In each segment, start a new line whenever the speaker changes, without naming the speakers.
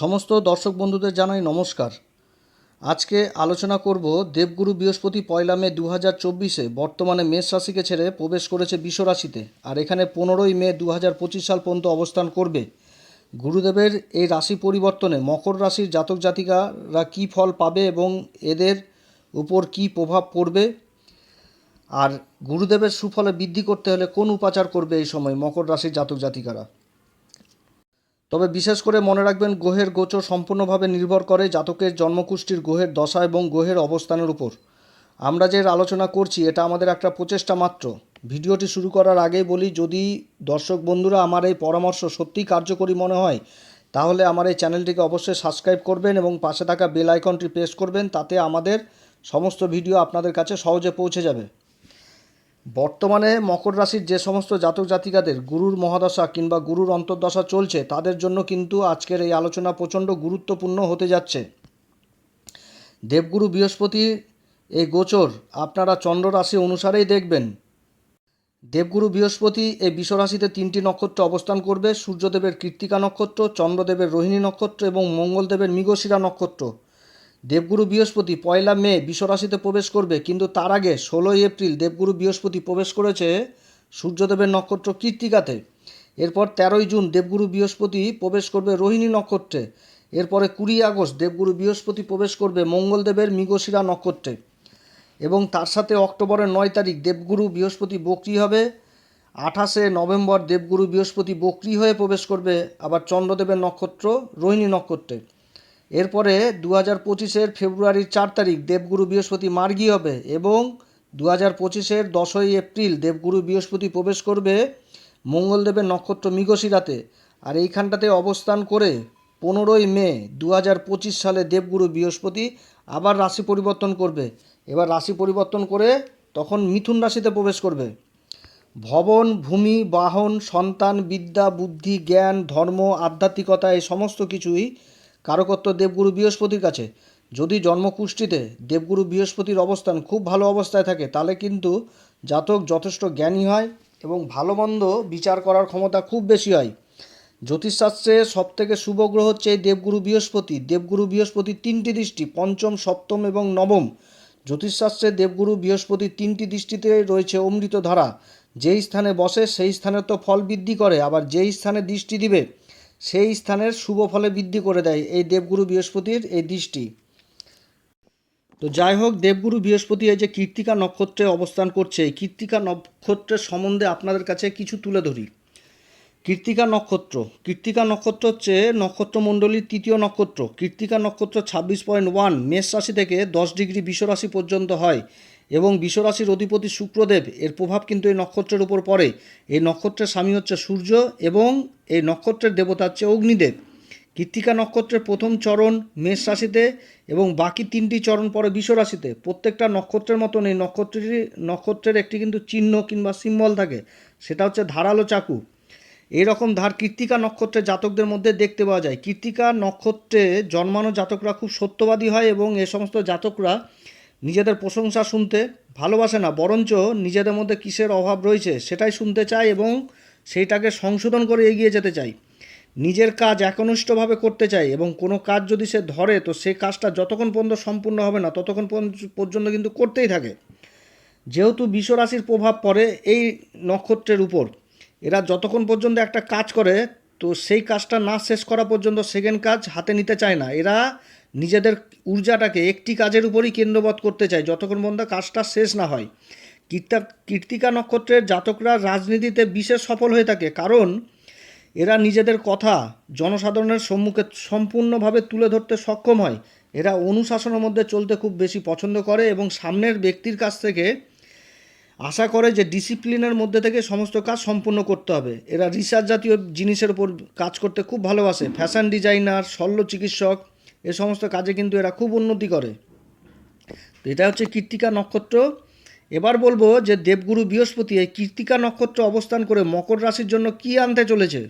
সমস্ত দর্শক বন্ধুদের জানাই নমস্কার। আজকে আলোচনা করব দেবগুরু বৃহস্পতি পয়লা মে দু হাজার চব্বিশে বর্তমানে মেষ রাশিকে ছেড়ে প্রবেশ করেছে বিষ রাশিতে, আর এখানে পনেরোই মে দু হাজার পঁচিশ সাল পর্যন্ত অবস্থান করবে। গুরুদেবের এই রাশি পরিবর্তনে মকর রাশির জাতক জাতিকারা কী ফল পাবে এবং এদের উপর কী প্রভাব পড়বে? আর গুরুদেবের সুফলে বৃদ্ধি করতে হলে কোন উপাচার করবে এই সময় মকর রাশির জাতক জাতিকারা? তবে বিশেষ করে মনে রাখবেন গ্রহের গোচর সম্পূর্ণভাবে নির্ভর করে জাতকের জন্মকুষ্ঠির গ্রহের দশা এবং গ্রহের অবস্থানের উপর। আমরা যে আলোচনা করছি, এটা আমাদের একটা প্রচেষ্টা মাত্র। ভিডিওটি শুরু করার আগেই বলি, যদি দর্শক বন্ধুরা আমার এই পরামর্শ সত্যিই কার্যকরী মনে হয়, তাহলে আমার এই চ্যানেলটিকে অবশ্যই সাবস্ক্রাইব করবেন এবং পাশে থাকা বেল আইকনটি প্রেস করবেন, তাতে আমাদের সমস্ত ভিডিও আপনাদের কাছে সহজে পৌঁছে যাবে। বর্তমানে মকর রাশির যে সমস্ত জাতক জাতিকাদের গুরুর মহাদশা কিংবা গুরুর অন্তর্দশা চলছে, তাদের জন্য কিন্তু আজকের এই আলোচনা প্রচণ্ড গুরুত্বপূর্ণ হতে যাচ্ছে। দেবগুরু বৃহস্পতির এই গোচর আপনারা চন্দ্র রাশি অনুসারেই দেখবেন। দেবগুরু বৃহস্পতি এই বিশ্বরাশিতে তিনটি নক্ষত্র অবস্থান করবে, সূর্যদেবের কৃত্তিকা নক্ষত্র, চন্দ্রদেবের রোহিণী নক্ষত্র এবং মঙ্গলদেবের মৃগশিরা নক্ষত্র। দেবগুরু বৃহস্পতি পয়লা মে বিশ্বরাশিতে প্রবেশ করবে, কিন্তু তার আগে ষোলোই এপ্রিল দেবগুরু বৃহস্পতি প্রবেশ করেছে সূর্যদেবের নক্ষত্র কৃত্তিকাতে এরপর তেরোই জুন দেবগুরু বৃহস্পতি প্রবেশ করবে রোহিণী নক্ষত্রে। এরপরে কুড়ি আগস্ট দেবগুরু বৃহস্পতি প্রবেশ করবে মঙ্গলদেবের মৃগশিরা নক্ষত্রে। এবং তার সাথে অক্টোবরের নয় তারিখ দেবগুরু বৃহস্পতি বকরি হবে। আঠাশে নভেম্বর দেবগুরু বৃহস্পতি বকরি হয়ে প্রবেশ করবে আবার চন্দ্রদেবের নক্ষত্র রোহিণী নক্ষত্রে। এরপরে দু হাজার পঁচিশের ফেব্রুয়ারির চার তারিখ দেবগুরু বৃহস্পতি মার্গী হবে এবং দু হাজার পঁচিশের দশই এপ্রিল দেবগুরু বৃহস্পতি প্রবেশ করবে মঙ্গলদেবের নক্ষত্র মৃগশিরাতে আর এইখানটাতে অবস্থান করে পনেরোই মে দু হাজার পঁচিশ সালে দেবগুরু বৃহস্পতি আবার রাশি পরিবর্তন করবে। এবার রাশি পরিবর্তন করে তখন মিথুন রাশিতে প্রবেশ করবে। ভবন, ভূমি, বাহন, সন্তান, বিদ্যা, বুদ্ধি, জ্ঞান, ধর্ম, আধ্যাত্মিকতা এই সমস্ত কিছুই কারকত্ব দেবগুরু বৃহস্পতির কাছে। যদি জন্মকুষ্ঠিতে দেবগুরু বৃহস্পতির অবস্থান খুব ভালো অবস্থায় থাকে, তাহলে কিন্তু জাতক যথেষ্ট জ্ঞানী হয় এবং ভালো মন্দ বিচার করার ক্ষমতা খুব বেশি হয়। জ্যোতিষশাস্ত্রে সব থেকে শুভ গ্রহ হচ্ছে দেবগুরু বৃহস্পতি। দেবগুরু বৃহস্পতির তিনটি দৃষ্টি, পঞ্চম, সপ্তম এবং নবম। জ্যোতিষশাস্ত্রে দেবগুরু বৃহস্পতির তিনটি দৃষ্টিতে রয়েছে অমৃত ধারা যেই স্থানে বসে, সেই স্থানে তো ফল বৃদ্ধি করে, আবার যেই স্থানে দৃষ্টি দিবে সেই স্থানের শুভ ফলে বৃদ্ধি করে দেয় এই দেবগুরু বৃহস্পতির এই দৃষ্টি। তো যাই হোক, দেবগুরু বৃহস্পতি এই যে কীর্তিকা নক্ষত্রে অবস্থান করছে কীর্তিকা নক্ষত্রের সম্বন্ধে আপনাদের কাছে কিছু তুলে ধরি। কীর্তিকা নক্ষত্র কীর্তিকা নক্ষত্র হচ্ছে নক্ষত্রমণ্ডলীর তৃতীয় নক্ষত্র। কীর্তিকা নক্ষত্র ছাব্বিশ পয়েন্ট ওয়ান, মেষ রাশি থেকে দশ ডিগ্রি বিশ্বরাশি পর্যন্ত হয়। এবং বিশ্বরাশির অধিপতি শুক্রদেব, এর প্রভাব কিন্তু এই নক্ষত্রের উপর পড়ে। এই নক্ষত্রের স্বামী হচ্ছে সূর্য এবং এই নক্ষত্রের দেবতা হচ্ছে অগ্নিদেব। কৃত্তিকা নক্ষত্রের প্রথম চরণ মেষ রাশিতে এবং বাকি তিনটি চরণ পরে বিষ রাশিতে। প্রত্যেকটা নক্ষত্রের মতন এই নক্ষত্রটি নক্ষত্রের একটি কিন্তু চিহ্ন কিংবা সিম্বল থাকে, সেটা হচ্ছে ধারালো চাকু। এইরকম ধার কৃত্তিকা নক্ষত্রের জাতকদের মধ্যে দেখতে পাওয়া যায়। কৃত্তিকা নক্ষত্রে জন্মানো জাতকরা খুব সত্যবাদী হয় এবং এ সমস্ত জাতকরা নিজেদের প্রশংসা শুনতে ভালোবাসে না, বরঞ্চ নিজেদের মধ্যে কিসের অভাব রয়েছে সেটাই শুনতে চায় এবং সেইটাকে সংশোধন করে এগিয়ে যেতে চায়। নিজের কাজ একনিষ্ঠভাবে করতে চায় এবং কোনো কাজ যদি সে ধরে, তো সে কাজটা যতক্ষণ পর্যন্ত সম্পূর্ণ হবে না, ততক্ষণ পর্যন্ত কিন্তু করতেই থাকে। যেহেতু বিশ্বরাশির প্রভাব পড়ে এই নক্ষত্রের উপর, এরা যতক্ষণ পর্যন্ত একটা কাজ করে, তো সেই কাজটা না শেষ করা পর্যন্ত সেকেন্ড কাজ হাতে নিতে চায় না। এরা নিজেদের ঊর্জাটাকে একটি কাজের উপরই কেন্দ্রবৎ করতে চায়, যতক্ষণ পর্যন্ত কাজটা শেষ না হয়। কীর্তা, কীর্তিকা নক্ষত্রের জাতকরা রাজনীতিতে বিশেষ সফল হয়ে থাকে, কারণ এরা নিজেদের কথা জনসাধারণের সম্মুখে সম্পূর্ণভাবে তুলে ধরতে সক্ষম হয়। এরা অনুশাসনের মধ্যে চলতে খুব বেশি পছন্দ করে এবং সামনের ব্যক্তির কাছ থেকে আশা করে যে ডিসিপ্লিনের মধ্যে থেকে সমস্ত কাজ সম্পূর্ণ করতে হবে। এরা রিসার্চ জাতীয় জিনিসের উপর কাজ করতে খুব ভালোবাসে। ফ্যাশন ডিজাইনার শল্য চিকিৎসক এ সমস্ত কাজে কিন্তু এরা খুব উন্নতি করে। তো এটা হচ্ছে কীর্তিকা নক্ষত্র। এবার বলব যে দেবগুরু বৃহস্পতি এই কীর্তিকা নক্ষত্র অবস্থান করে মকর রাশির জন্য কি আনতে চলেছে?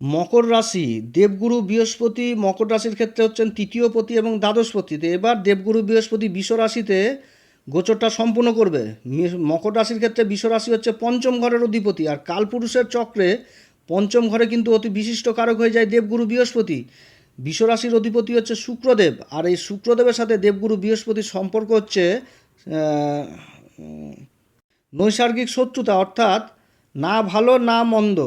মকর রাশি, দেবগুরু বৃহস্পতি মকর রাশির ক্ষেত্রে হচ্ছেন তৃতীয় পতি এবং দ্বাদশপতি তো এবার দেবগুরু বৃহস্পতি বিশ্ব রাশিতে গোচরটা সম্পূর্ণ করবে। মকর রাশির ক্ষেত্রে বিশ্ব রাশি হচ্ছে পঞ্চম ঘরের অধিপতি। আর কালপুরুষের চক্রে পঞ্চম ঘরে কিন্তু অতি বিশিষ্ট কারক হয়ে যায় দেবগুরু বৃহস্পতি। বিশ্বরাশির অধিপতি হচ্ছে শুক্রদেব, আর এই শুক্রদেবের সাথে দেবগুরু বৃহস্পতির সম্পর্ক হচ্ছে নৈসর্গিক শত্রুতা, অর্থাৎ না ভালো, না মন্দ।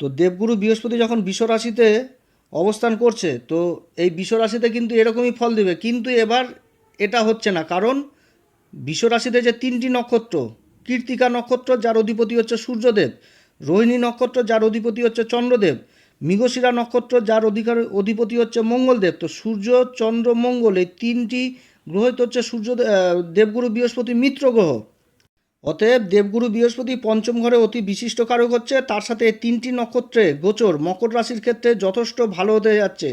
তো দেবগুরু বৃহস্পতি যখন বিশ্বরাশিতে অবস্থান করছে, তো এই বিশ্বরাশিতে কিন্তু এরকমই ফল দেবে। কিন্তু এবার এটা হচ্ছে না, কারণ বিশ্বরাশিতে যে তিনটি নক্ষত্র, কীর্তিকা নক্ষত্র, যার অধিপতি হচ্ছে সূর্যদেব, রোহিণী নক্ষত্র, যার অধিপতি হচ্ছে চন্দ্রদেব মৃগশিরা নক্ষত্র, যার অধিকার, অধিপতি হচ্ছে মঙ্গলদেব। তো সূর্য, চন্দ্র, মঙ্গল, এই তিনটি গ্রহিত হচ্ছে সূর্য দেবগুরু বৃহস্পতি মিত্র গ্রহ। অতএব দেবগুরু বৃহস্পতি পঞ্চম ঘরে অতি বিশিষ্ট কারক হচ্ছে, তার সাথে তিনটি নক্ষত্রে গোচর। মকর রাশির ক্ষেত্রে যথেষ্ট ভালো হতে যাচ্ছে।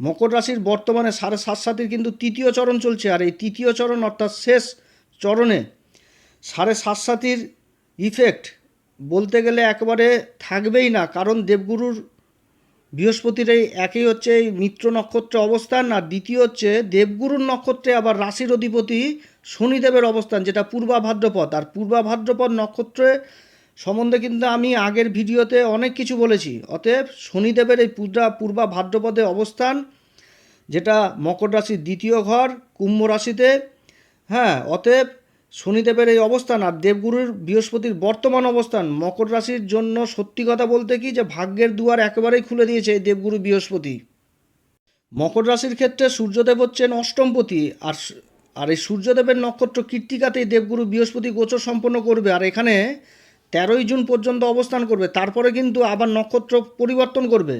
মকর রাশির বর্তমানে সাড়ে সাত সাতির কিন্তু তৃতীয় চরণ চলছে, আর এই তৃতীয় চরণ অর্থাৎ শেষ চরণে সাড়ে সাত সাতির ইফেক্ট বলতে গেলে একেবারে থাকবেই না, কারণ দেবগুরুর বৃহস্পতির এই একই হচ্ছে এই মিত্র নক্ষত্রে অবস্থান, আর দ্বিতীয় হচ্ছে দেবগুরুর নক্ষত্রে আবার রাশির অধিপতি শনিদেবের অবস্থান, যেটা পূর্বা ভাদ্রপদ। আর পূর্বা ভাদ্রপদ নক্ষত্রে সম্বন্ধে কিন্তু আমি আগের ভিডিওতে অনেক কিছু বলেছি। অতএব শনিদেবের এই পূজা পূর্বা ভাদ্রপদে অবস্থান, যেটা মকর রাশির দ্বিতীয় ঘর, কুম্ভ রাশিতে হ্যাঁ অতএব শনিদেবের এই অবস্থান আর দেবগুরুর বৃহস্পতির বর্তমান অবস্থান মকর রাশির জন্য সত্যি কথা বলতে কি যে ভাগ্যের দুয়ার একেবারেই খুলে দিয়েছে এই দেবগুরু বৃহস্পতি। মকর রাশির ক্ষেত্রে সূর্যদেব হচ্ছেন অষ্টমপতি আর আর এই সূর্যদেবের নক্ষত্র কীর্তিকাতেই দেবগুরু বৃহস্পতি গোচর সম্পন্ন করবে আর এখানে তেরোই জুন পর্যন্ত অবস্থান করবে। তারপরে কিন্তু আবার নক্ষত্র পরিবর্তন করবে।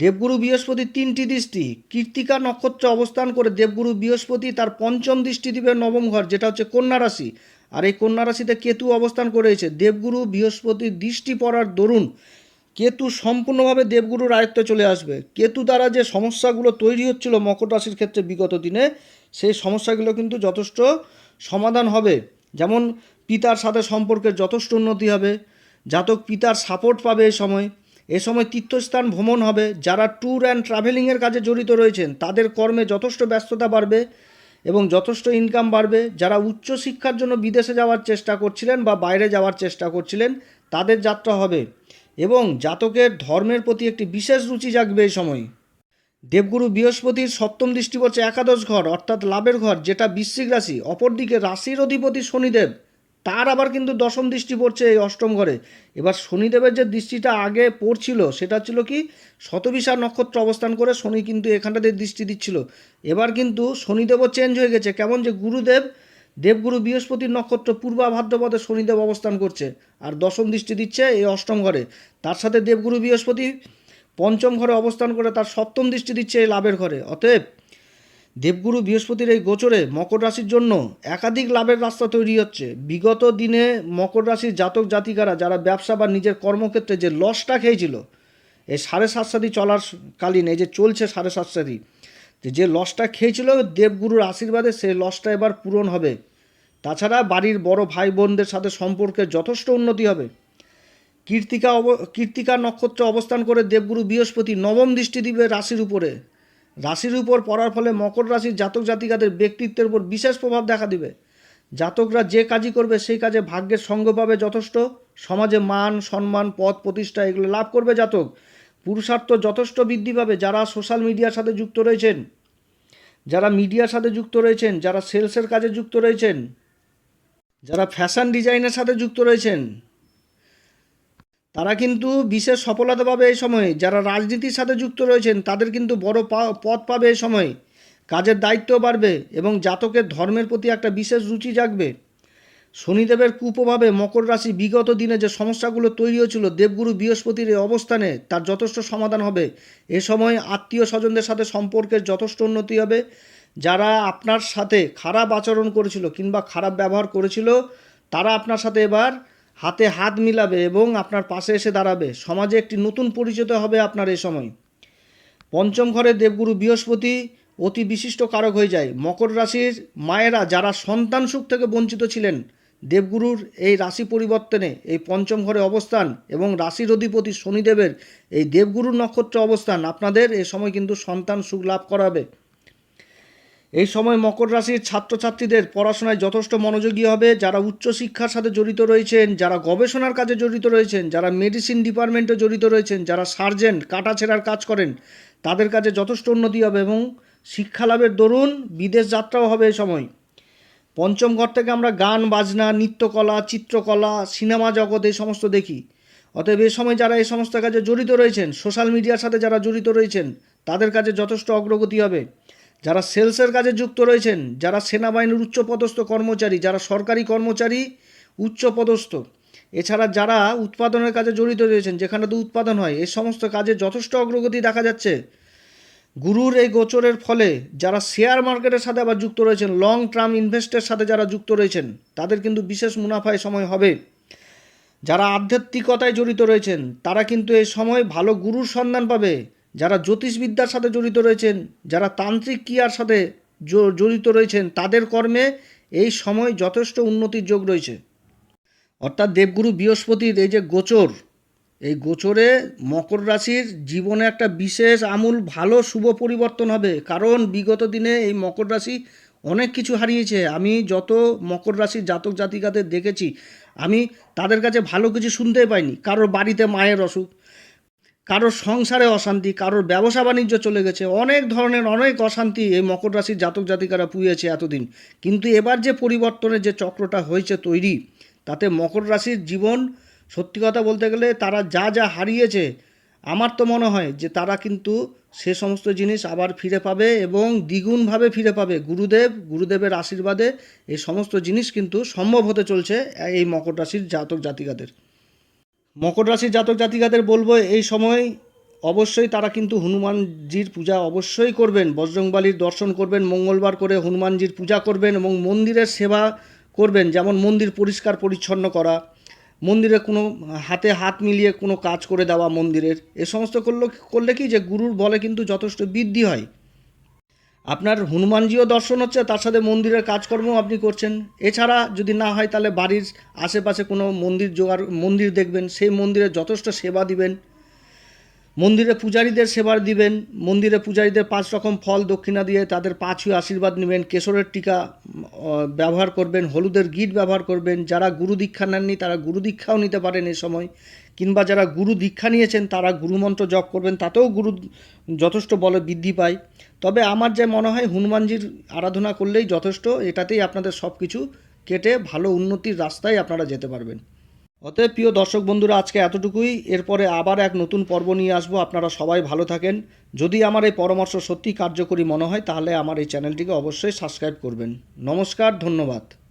দেবগুরু বৃহস্পতি তিনটি দৃষ্টি, কীর্তিকা নক্ষত্রে অবস্থান করে দেবগুরু বৃহস্পতি তার পঞ্চম দৃষ্টি দিবে নবম ঘর, যেটা হচ্ছে কন্যা রাশি। আর এই কন্যা রাশিতে কেতু অবস্থান করেছে দেবগুরু বৃহস্পতির দৃষ্টি পড়ার দরুন কেতু সম্পূর্ণভাবে দেবগুরুর আয়ত্তে চলে আসবে। কেতু দ্বারা যে সমস্যাগুলো তৈরি হচ্ছিল মকর রাশির ক্ষেত্রে বিগত দিনে, সেই সমস্যাগুলো কিন্তু যথেষ্ট সমাধান হবে। যেমন পিতার সাথে সম্পর্কের যথেষ্ট উন্নতি হবে, জাতক পিতার সাপোর্ট পাবে এই সময় এ সময় তীর্থস্থান ভ্রমণ হবে। যারা ট্যুর অ্যান্ড ট্রাভেলিংয়ের কাজে জড়িত রয়েছেন, তাদের কর্মে যথেষ্ট ব্যস্ততা বাড়বে এবং যথেষ্ট ইনকাম বাড়বে। যারা উচ্চশিক্ষার জন্য বিদেশে যাওয়ার চেষ্টা করছিলেন বা বাইরে যাওয়ার চেষ্টা করছিলেন, তাদের যাত্রা হবে এবং জাতকের ধর্মের প্রতি একটি বিশেষ রুচি জাগবে এই সময়। দেবগুরু বৃহস্পতির সপ্তম দৃষ্টি পড়ছে একাদশ ঘর, অর্থাৎ লাভের ঘর, যেটা বৃশ্চিক রাশি, অপরদিকে রাশির অধিপতি শনিদেব। তার আবার কিন্তু দশম দৃষ্টি পড়ছে এই অষ্টম ঘরে। এবার শনিদেবের যে দৃষ্টিটা আগে পড়ছিল, সেটা ছিল কি শতবিশা নক্ষত্র অবস্থান করে শনি কিন্তু এখানটাতে দৃষ্টি দিচ্ছিল। এবার কিন্তু শনিদেবও চেঞ্জ হয়ে গেছে। কেমন যে গুরুদেব, দেবগুরু বৃহস্পতির নক্ষত্র পূর্বা ভাদ্রপদে শনিদেব অবস্থান করছে আর দশম দৃষ্টি দিচ্ছে এই অষ্টম ঘরে। তার সাথে দেবগুরু বৃহস্পতি পঞ্চম ঘরে অবস্থান করে তার সপ্তম দৃষ্টি দিচ্ছে এই লাভের ঘরে। অতএব দেবগুরু বৃহস্পতির এই গোচরে মকর রাশির জন্য একাধিক লাভের রাস্তা তৈরি হচ্ছে। বিগত দিনে মকর রাশির জাতক জাতিকারা যারা ব্যবসা বা নিজের কর্মক্ষেত্রে যে লসটা খেয়েছিল এই সাড়ে সাত সাতি চলার কালীন, এই যে চলছে সাড়ে সাত সাতি যে যে লসটা খেয়েছিল দেবগুরুর আশীর্বাদে সেই লসটা এবার পূরণ হবে। তাছাড়া বাড়ির বড় ভাই বোনদের সাথে সম্পর্কের যথেষ্ট উন্নতি হবে। কীর্তিকা অব, কীর্তিকা নক্ষত্রে অবস্থান করে দেবগুরু বৃহস্পতি নবম দৃষ্টি দিবে রাশির উপরে রাশির উপর পড়ার ফলে মকর রাশির জাতক জাতিকাদের ব্যক্তিত্বের উপর বিশেষ প্রভাব দেখা দিবে। জাতকরা যে কাজই করবে, সেই কাজে ভাগ্যের সঙ্গ পাবে যথেষ্ট। সমাজে মান, সম্মান পদ প্রতিষ্ঠা এগুলো লাভ করবে জাতক। পুরুষার্থ যথেষ্ট বৃদ্ধি পাবে যারা সোশ্যাল মিডিয়ার সাথে যুক্ত রয়েছেন। যারা মিডিয়ার সাথে যুক্ত রয়েছেন, যারা সেলসের কাজে যুক্ত রয়েছেন, যারা ফ্যাশন ডিজাইনের সাথে যুক্ত রয়েছেন তারা কিন্তু বিশেষ সফলতা পাবে এই সময়ে। যারা রাজনীতির সাথে যুক্ত রয়েছেন, তাদের কিন্তু বড় পা- পদ পাবে এই সময়ে। কাজের দায়িত্ব বাড়বে এবং জাতকের ধর্মের প্রতি একটা বিশেষ রুচি জাগবে। শনিদেবের কুপ্রভাবে মকর রাশি বিগত দিনে যে সমস্যাগুলো তৈরি হয়েছিল, দেবগুরু বৃহস্পতির এই অবস্থানে তার যথেষ্ট সমাধান হবে। এ সময় আত্মীয় স্বজনদের সাথে সম্পর্কের যথেষ্ট উন্নতি হবে। যারা আপনার সাথে খারাপ আচরণ করেছিল কিংবা খারাপ ব্যবহার করেছিল, তারা আপনার সাথে এবার হাতে হাত মিলাবে এবং আপনার পাশে এসে দাঁড়াবে। সমাজে একটি নতুন পরিচিত হবে আপনার এই সময়। পঞ্চম ঘরে দেবগুরু বৃহস্পতি অতি বিশিষ্ট কারক হয়ে যায়। মকর রাশির মায়েরা যারা সন্তান সুখ থেকে বঞ্চিত ছিলেন, দেবগুরুর এই রাশি পরিবর্তনে এই পঞ্চম ঘরে অবস্থান এবং রাশির অধিপতি শনিদেবের এই দেবগুরুর নক্ষত্র অবস্থান, আপনাদের এ সময় কিন্তু সন্তান সুখ লাভ করাবে। এই সময় মকর রাশির ছাত্রছাত্রীদের পড়াশোনায় যথেষ্ট মনোযোগী হবে, যারা উচ্চশিক্ষার সাথে জড়িত রয়েছেন, যারা গবেষণার কাজে জড়িত রয়েছেন, যারা মেডিসিন ডিপার্টমেন্টে জড়িত রয়েছেন, যারা সার্জেন্ট কাটাছেড়ার কাজ করেন, তাদের কাজে যথেষ্ট উন্নতি হবে এবং শিক্ষা লাভের দরুন বিদেশ যাত্রাও হবে এই সময়। পঞ্চম ঘর থেকে আমরা গান, বাজনা, নৃত্যকলা, চিত্রকলা, সিনেমা জগৎ এই সমস্ত দেখি। অতএব এ সময় যারা এই সমস্ত কাজে জড়িত রয়েছেন সোশ্যাল মিডিয়ার সাথে যারা জড়িত রয়েছেন, তাদের কাজে যথেষ্ট অগ্রগতি হবে। যারা সেলসের কাজে যুক্ত রয়েছেন, যারা সেনাবাহিনীর উচ্চপদস্থ কর্মচারী, যারা সরকারি কর্মচারী, উচ্চপদস্থ, এছাড়া যারা উৎপাদনের কাজে জড়িত রয়েছেন, যেখানে তো উৎপাদন হয় এই সমস্ত কাজে যথেষ্ট অগ্রগতি দেখা যাচ্ছে। গুরুর এই গোচরের ফলে যারা শেয়ার মার্কেটের সাথে আবার যুক্ত রয়েছেন, লং টার্ম ইনভেস্টের সাথে যারা যুক্ত রয়েছেন, তাদের কিন্তু বিশেষ মুনাফায় সময় হবে। যারা আধ্যাত্মিকতায় জড়িত রয়েছেন, তারা কিন্তু এই সময় ভালো গুরুর সন্ধান পাবে। যারা জ্যোতিষবিদ্যার সাথে জড়িত রয়েছেন, যারা তান্ত্রিক ক্রিয়ার সাথে জড়িত রয়েছেন, তাদের কর্মে এই সময় যথেষ্ট উন্নতির যোগ রয়েছে। অর্থাৎ দেবগুরু বৃহস্পতির এই যে গোচর, এই গোচরে মকর রাশির জীবনে একটা বিশেষ আমূল ভালো শুভ পরিবর্তন হবে, কারণ বিগত দিনে এই মকর রাশি অনেক কিছু হারিয়েছে। আমি যত মকর রাশির জাতক জাতিকাদের দেখেছি, আমি তাদের কাছে ভালো কিছু শুনতেই পাইনি। কারোর বাড়িতে মায়ের অসুখ কারোর সংসারে অশান্তি, কারোর ব্যবসা বাণিজ্য চলে গেছে, অনেক ধরনের অনেক অশান্তি এই মকর রাশির জাতক জাতিকারা পুয়েছে এতদিন। কিন্তু এবার যে পরিবর্তনের যে চক্রটা হয়েছে তৈরি, তাতে মকর রাশির জীবন, সত্যি কথা বলতে গেলে তারা যা যা হারিয়েছে, আমার তো মনে হয় যে তারা কিন্তু সে সমস্ত জিনিস আবার ফিরে পাবে এবং দ্বিগুণভাবে ফিরে পাবে। গুরুদেব, গুরুদেবের আশীর্বাদে এই সমস্ত জিনিস কিন্তু সম্ভব হতে চলছে এই মকর রাশির জাতক জাতিকাদের। মকর রাশির জাতক জাতিকাদের বলব, এই সময় অবশ্যই তারা কিন্তু হনুমানজির পূজা অবশ্যই করবেন। বজরংবালির দর্শন করবেন, মঙ্গলবার করে হনুমানজির পূজা করবেন এবং মন্দিরের সেবা করবেন, যেমন মন্দির পরিষ্কার পরিচ্ছন্ন করা, মন্দিরে কোনো হাতে হাত মিলিয়ে কোনো কাজ করে দেওয়া মন্দিরের। এ সমস্ত করলে করলে কি যে গুরুর বলে কিন্তু যথেষ্ট বৃদ্ধি হয়। আপনার হনুমানজিও দর্শন হচ্ছে, তার সাথে মন্দিরের কাজকর্ম আপনি করছেন। এছাড়া যদি না হয়, তাহলে বাড়ির আশেপাশে কোনো মন্দির জোগাড়, মন্দির দেখবেন, সেই মন্দিরে যথেষ্ট সেবা দিবেন। মন্দিরে পূজারীদের সেবার দিবেন, মন্দিরে পূজারীদের পাঁচ রকম ফল দক্ষিণা দিয়ে তাদের পাঁচ হয়ে আশীর্বাদ নেবেন, কেশরের টিকা ব্যবহার করবেন, হলুদের গিট ব্যবহার করবেন, যারা গুরু দীক্ষা নেননি তারা গুরু দীক্ষাও নিতে পারেন এই সময়। কিংবা যারা গুরু দীক্ষা নিয়েছেন, তারা গুরুমন্ত্র জপ করবেন, তাতেও গুরু যথেষ্ট বলে বৃদ্ধি পায়। তবে আমার যে মনে হয়, হনুমানজির আরাধনা করলেই যথেষ্ট, এটাতেই আপনাদের সব কিছু কেটে ভালো উন্নতির রাস্তায় আপনারা যেতে পারবেন। অতএব প্রিয় দর্শক বন্ধুরা, আজকে এতটুকুই। এরপরে আবার এক নতুন পর্ব নিয়ে আসব। আপনারা সবাই ভালো থাকেন। যদি আমার এই পরামর্শ সত্যি কার্যকরী মনে হয়, তাহলে আমার এই চ্যানেলটিকে অবশ্যই সাবস্ক্রাইব করবেন। নমস্কার, ধন্যবাদ।